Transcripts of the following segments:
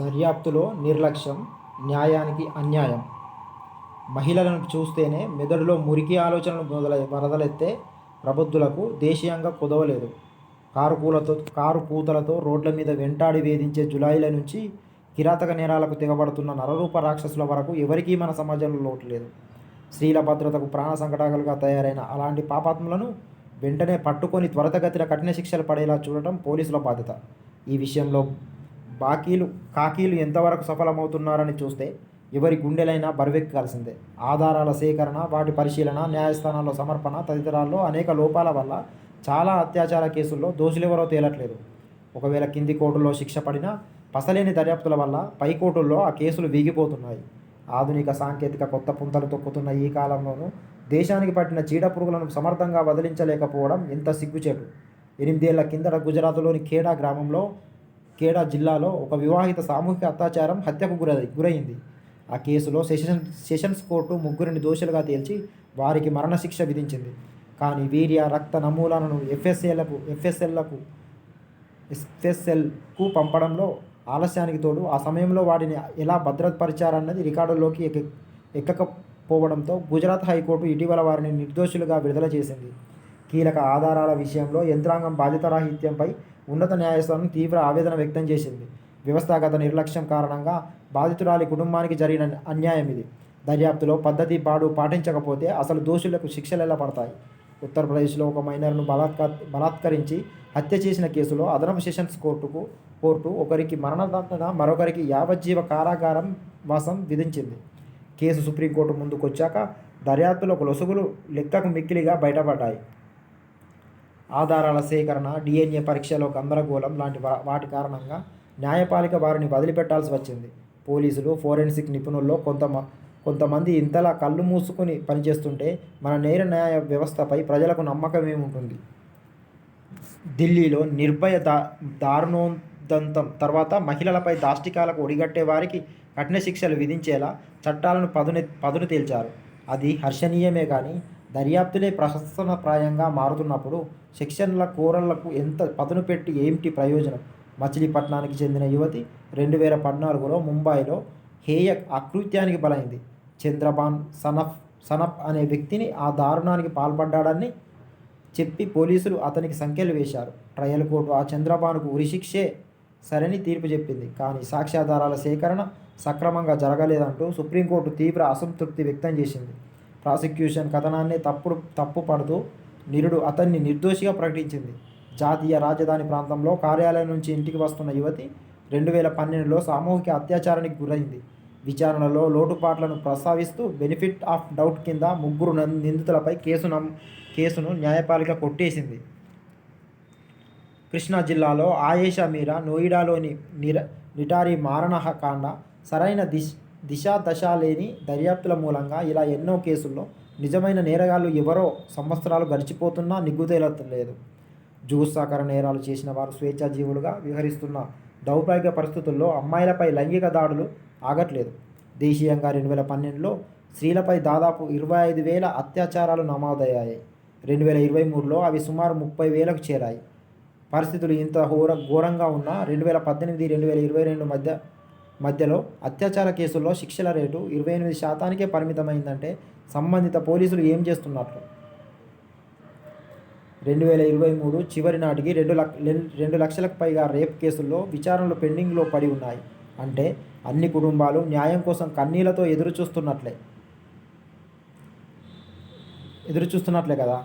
దర్యాప్తులో నిర్లక్ష్యం న్యాయానికి అన్యాయం. మహిళలను చూస్తేనే మెదడులో మురికి ఆలోచనలు మొదలై వరదలెత్తే ప్రబుద్ధులకు దేశీయంగా కుదవలేదు. కారు కూలతో కారు కూతలతో రోడ్ల మీద వెంటాడి వేధించే జులాయిల నుంచి కిరాతక నేరాలకు తెగబడుతున్న నరరూప రాక్షసుల వరకు ఎవరికీ మన సమాజంలో లోటు లేదు. స్త్రీల భద్రతకు ప్రాణ సంకటాలుగా తయారైన అలాంటి పాపాత్ములను వెంటనే పట్టుకొని త్వరితగతిన కఠిన శిక్షలు పడేలా చూడటం పోలీసుల బాధ్యత. ఈ విషయంలో బాకీలు కాకీలు ఎంతవరకు సఫలమవుతున్నారని చూస్తే ఎవరి గుండెలైనా బరువెక్కాల్సిందే. ఆధారాల సేకరణ వాటి పరిశీలన న్యాయస్థానాల్లో సమర్పణ తదితరాల్లో అనేక లోపాల వల్ల చాలా అత్యాచార కేసుల్లో దోషులెవరో తేలట్లేదు. ఒకవేళ కింది కోర్టుల్లో శిక్ష పడినా పసలేని దర్యాప్తుల వల్ల పై కోర్టుల్లో ఆ కేసులు వీగిపోతున్నాయి. ఆధునిక సాంకేతిక కొత్త పుంతలు తొక్కుతున్న ఈ కాలంలోనూ దేశానికి పట్టిన చీడ పురుగులను సమర్థంగా వదిలించలేకపోవడం ఎంత సిగ్గుచేటు. ఎనిమిదేళ్ళ కిందట గుజరాత్లోని ఖేడా గ్రామంలో ఖేడా జిల్లాలో ఒక వివాహిత సామూహిక అత్యాచారం హత్యకు గురై గురైంది. ఆ కేసులో సెషన్ సెషన్స్ కోర్టు ముగ్గురిని దోషులుగా తేల్చి వారికి మరణశిక్ష విధించింది. కానీ వీర్య రక్త నమూనాలను ఎఫ్ఎస్ఏలకు ఎఫ్ఎస్ఎల్లకు ఎఫ్ఎస్ఎల్కు పంపడంలో ఆలస్యానికి తోడు ఆ సమయంలో వాటిని ఎలా భద్రపరిచారన్నది రికార్డుల్లోకి ఎక్క ఎక్కకపోవడంతో గుజరాత్ హైకోర్టు ఇటీవల వారిని నిర్దోషులుగా విడుదల చేసింది. కీలక ఆధారాల విషయంలో యంత్రాంగం బాధ్యతారాహిత్యంపై ఉన్నత న్యాయస్థానం తీవ్ర ఆవేదన వ్యక్తం చేసింది. వ్యవస్థాగత నిర్లక్ష్యం కారణంగా బాధితురాలి కుటుంబానికి జరిగిన అన్యాయం ఇది. దర్యాప్తులో పద్ధతి పాడు పాటించకపోతే అసలు దోషులకు శిక్షలు ఎలా పడతాయి? ఉత్తరప్రదేశ్లో ఒక మైనర్ను బలాత్కార బలాత్కరించి హత్య చేసిన కేసులో అదనపు సెషన్స్ కోర్టుకు కోర్టు ఒకరికి మరణదండన మరొకరికి యావజ్జీవ కారాగారం వాసం విధించింది. కేసు సుప్రీంకోర్టు ముందుకొచ్చాక దర్యాప్తులో లొసుగులు లెక్కకు మిక్కిలిగా బయటపడ్డాయి. ఆధారాల సేకరణ డిఎన్ఏ పరీక్షలో గందరగోళం లాంటి వా- వాటి కారణంగా న్యాయపాలిక వారిని వదిలిపెట్టాల్సి వచ్చింది. పోలీసులు ఫోరెన్సిక్ నిపుణుల్లో కొంత కొంతమంది ఇంతలా కళ్ళు మూసుకుని పనిచేస్తుంటే మన నేర న్యాయ వ్యవస్థపై ప్రజలకు నమ్మకం ఏముంటుంది ఢిల్లీలో నిర్భయ దా దారుణోదంతం తర్వాత మహిళలపై దాష్టికాలకు ఒడిగట్టే వారికి కఠిన శిక్షలు విధించేలా చట్టాలను పదును పదును తేల్చారు. అది హర్షణీయమే కానీ దర్యాప్తులే ప్రహసనప్రాయంగా మారుతున్నప్పుడు సెక్షన్ల కూరళ్ళకు ఎంత పదును పెట్టి ఏమిటి ప్రయోజనం? మచిలీపట్నానికి చెందిన యువతి రెండు వేల పద్నాలుగులో ముంబైలో హేయ అకృత్యానికి బలైంది. చంద్రబాన్ సనఫ్ సనఫ్ అనే వ్యక్తిని ఆ దారుణానికి పాల్పడ్డాడని చెప్పి పోలీసులు అతనికి సంఖ్యలు వేశారు. ట్రయల్ కోర్టు ఆ చంద్రబానుకు ఉరిశిక్షే సరని తీర్పు చెప్పింది. కానీ సాక్ష్యాధారాల సేకరణ సక్రమంగా జరగలేదంటూ సుప్రీంకోర్టు తీవ్ర అసంతృప్తి వ్యక్తం చేసింది. ప్రాసిక్యూషన్ కథనాన్ని తప్పుడు తప్పు పడుతూ నిరుడు అతన్ని నిర్దోషిగా ప్రకటించింది. జాతీయ రాజధాని ప్రాంతంలో కార్యాలయం నుంచి ఇంటికి వస్తున్న యువతి రెండు వేల పన్నెండులో సామూహిక అత్యాచారానికి గురైంది. విచారణలో లోటుపాట్లను ప్రస్తావిస్తూ బెనిఫిట్ ఆఫ్ డౌట్ కింద ముగ్గురు నిందితులపై కేసు నమ్ కేసును న్యాయపాలిక కొట్టేసింది. కృష్ణా జిల్లాలో ఆయేషా మీరా నోయిడాలోని నిర నిటారి మారణహకాండ సరైన దిశ దిశ దశ లేని దర్యాప్తుల మూలంగా ఇలా ఎన్నో కేసుల్లో నిజమైన నేరగాళ్ళు ఎవరో సంవత్సరాలు గడిచిపోతున్నా నిగ్గుతేలలేదు జూసాకర నేరాలు చేసిన వారు స్వేచ్ఛాజీవులుగా విహరిస్తున్న దౌర్భాగ్య పరిస్థితుల్లో అమ్మాయిలపై లైంగిక దాడులు ఆగట్లేదు. దేశీయంగా రెండు వేల పన్నెండులో స్త్రీలపై దాదాపు ఇరవై ఐదు వేల అత్యాచారాలు నమోదయ్యాయి. రెండు వేల ఇరవై మూడులో అవి సుమారు ముప్పై వేలకు చేరాయి. పరిస్థితులు ఇంత ఘోర ఘోరంగా ఉన్న రెండు వేల పద్దెనిమిది రెండు వేల ఇరవై రెండు మధ్య మధ్యలో అత్యాచార కేసుల్లో శిక్షల రేటు ఇరవై ఎనిమిది శాతానికే పరిమితమైందంటే సంబంధిత పోలీసులు ఏం చేస్తున్నట్లు రెండు వేల ఇరవై మూడు చివరి నాటికి రెండు లక్ష రెండు లక్షలకు పైగా రేప్ కేసుల్లో విచారణలు పెండింగ్లో పడి ఉన్నాయి. అంటే అన్ని కుటుంబాలు న్యాయం కోసం కన్నీళ్ళతో ఎదురు చూస్తున్నట్లే. ఎదురు చూస్తున్నట్లే కదా?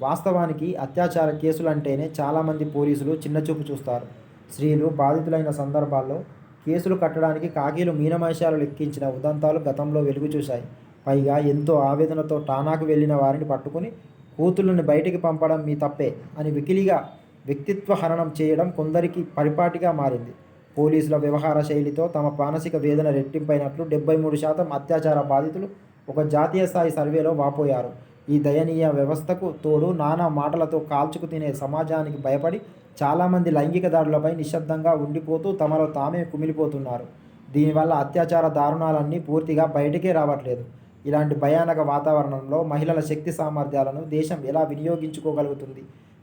వాస్తవానికి అత్యాచార కేసులు అంటేనే చాలామంది పోలీసులు చిన్నచూపు చూస్తారు. స్త్రీలు బాధితులైన సందర్భాల్లో కేసులు కట్టడానికి కాకీలు మీనమైషాలు లెక్కించిన ఉదంతాలు గతంలో వెలుగు చూశాయి పైగా ఎంతో ఆవేదనతో టానాకు వెళ్ళిన వారిని పట్టుకుని కూతుళ్ళని బయటికి పంపడం మీ తప్పే అని వికిలిగా వ్యక్తిత్వ హరణం చేయడం కొందరికి పరిపాటిగా మారింది. పోలీసుల వ్యవహార శైలితో తమ మానసిక వేదన రెట్టింపైనట్లు డెబ్బై మూడు శాతం అత్యాచార బాధితులు ఒక జాతీయ స్థాయి సర్వేలో వాపోయారు. ఈ దయనీయ వ్యవస్థకు తోడు నానా మాటలతో కాల్చుకు తినే సమాజానికి భయపడి చాలామంది లైంగిక దాడులపై నిశ్శబ్దంగా ఉండిపోతూ తమలో తామే కుమిలిపోతున్నారు. దీనివల్ల అత్యాచార దారుణాలన్నీ పూర్తిగా బయటికే రావట్లేదు. ఇలాంటి భయానక వాతావరణంలో మహిళల శక్తి సామర్థ్యాలను దేశం ఎలా వినియోగించుకోగలుగుతుంది?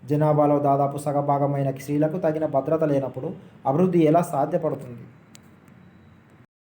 జనాభాలో దాదాపు సగభాగమైన స్త్రీలకు తగిన భద్రత లేనప్పుడు అభివృద్ధి ఎలా సాధ్యపడుతుంది?